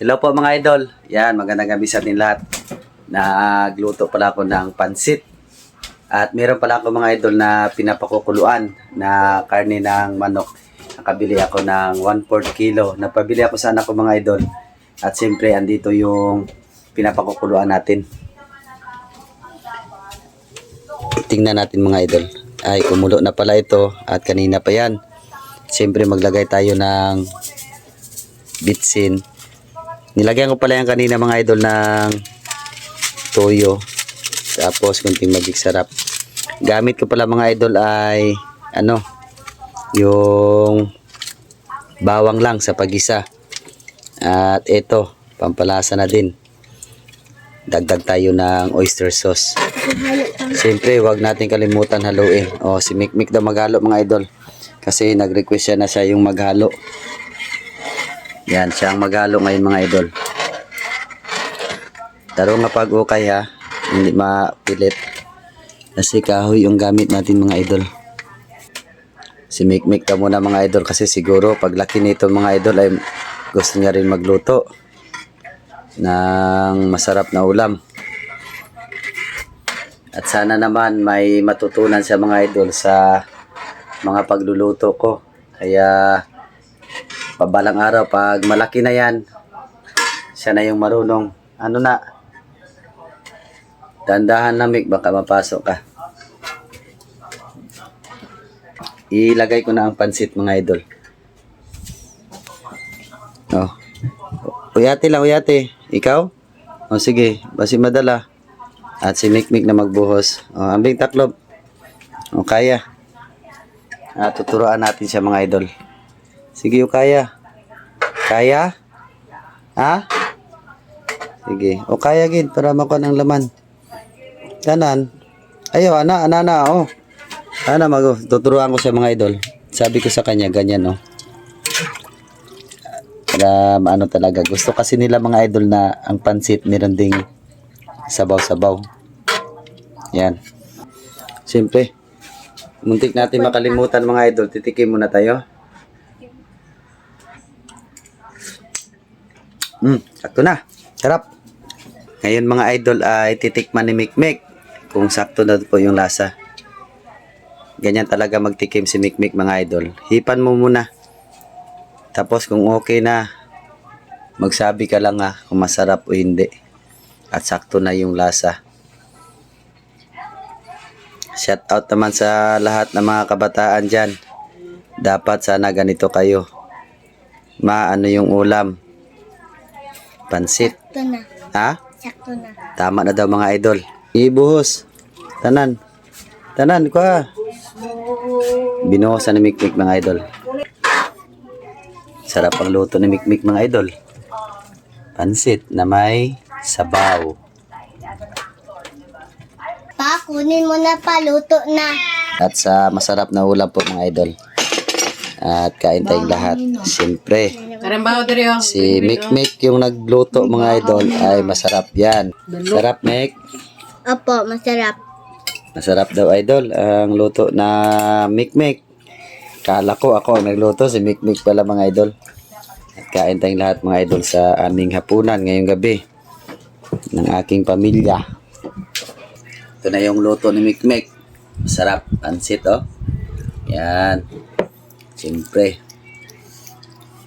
Hello po mga idol. Yan, magandang gabi sa atin lahat. Nagluto pala ako ng pansit. At meron pala ako mga idol na pinapakukuluan na karne ng manok. Nakabili ako ng 1/4 kilo. Napabili ako sa anak ko mga idol. At siyempre, andito yung pinapakukuluan natin. Tingnan natin mga idol. Ay, kumulo na pala ito. At kanina pa yan. Siyempre, maglagay tayo ng bitsin. Nilagyan ko pala yan kanina mga idol ng toyo. Tapos kunting magic sarap. Gamit ko pala mga idol ay ano, yung bawang lang sa pagisa. At ito, pampalasa na din. Dagdag tayo ng oyster sauce. Siyempre, wag natin kalimutan haluin. O, si Mikmik daw maghalo mga idol. Kasi nag-request siya na siya yung maghalo. Yan, siya ang maghalo ngayon mga idol. Taro nga pag ukay ha, hindi mapilit. Kasi kahoy yung gamit natin mga idol. Si Mikmik ka muna mga idol kasi siguro pag laki nito mga idol ay gusto niya rin magluto ng masarap na ulam. At sana naman may matutunan siya mga idol sa mga pagluluto ko. Kaya pabalang araw pag malaki na yan siya na yung marunong. Ano na? Dandahan na Mick baka mapasok ka. Ilagay ko na ang pansit mga idol. Oh. Uyate lang uyate. Ikaw? Oh sige. Basi madala? At si Mick na magbuhos. Oh ambing taklob oh kaya. At tuturuan natin siya mga idol Sige, o kaya. Kaya? Ha? Sige. O kaya gid para makuha ng laman. Kanan. Ayo, ana, ana, ana, oh. Ana, mag tuturuan ko sa mga idol. Sabi ko sa kanya, ganyan, oh. Para ano talaga. Gusto kasi nila mga idol na ang pansit meron ding sabaw-sabaw. Yan. Siyempre, muntik natin makalimutan mga idol. Titikim muna tayo. Mm, sakto na. Sarap. Ngayon mga idol ay titikman ni Mikmik kung sakto na po yung lasa. Ganyan talaga magtikim si Mikmik mga idol. Hipan mo muna. Tapos kung okay na, magsabi ka lang ha kung masarap o hindi. At sakto na yung lasa. Shout out naman sa lahat ng mga kabataan dyan. Dapat sana ganito kayo. Maano yung ulam. Pansit. Sakto na. Ha? Sakto na. Tama na daw mga idol. Ibuhos. Tanan. Tanan ko ha. Binuhosan ni Mikmik mga idol. Sarap ang luto ni Mikmik mga idol. Pansit na may sabaw. Pa, kunin mo na pa. Luto na. At sa masarap na ulam po mga idol. At kain tayong lahat. Siyempre, oh. si Mikmik yung nagluto mga idol ay masarap yan. Sarap Mik. Opo, masarap. Masarap daw idol ang luto na mikmik. Kala ko ako ang nagluto, si mikmik pala mga idol. At kain tayong lahat mga idol sa aming hapunan ngayong gabi ng aking pamilya. Ito na yung luto ni mikmik. Masarap, pansit oh. Yan. Siyempre.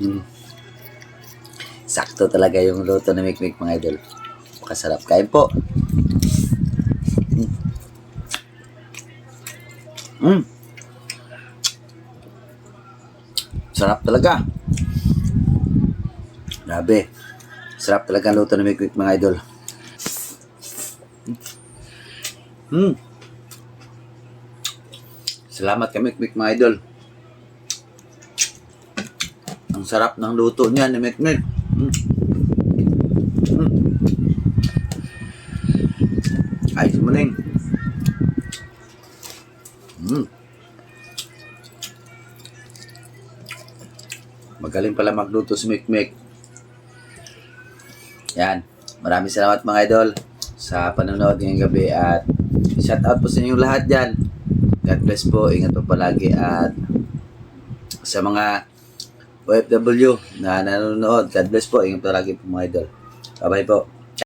Hmm. Sakto talaga yung luto ni mikmik mga idol. Makasarap. Kain po. Mm. Sarap talaga. Grabe. Sarap talaga ang luto ng Mikmik mga idol. Mm. Salamat kay Mikmik mga idol. Ang sarap ng luto niya ni Mikmik. Mm. Mm. Ay, sumaning. Mm. Magaling pala magluto si Mikmik. Yan. Maraming salamat mga idol sa panonood ngayong gabi at shout out po sa inyong lahat dyan. God bless po. Ingat po palagi at sa mga OFW na nanonood. God bless po. Ingat po lagi po mga idol. Bye-bye po.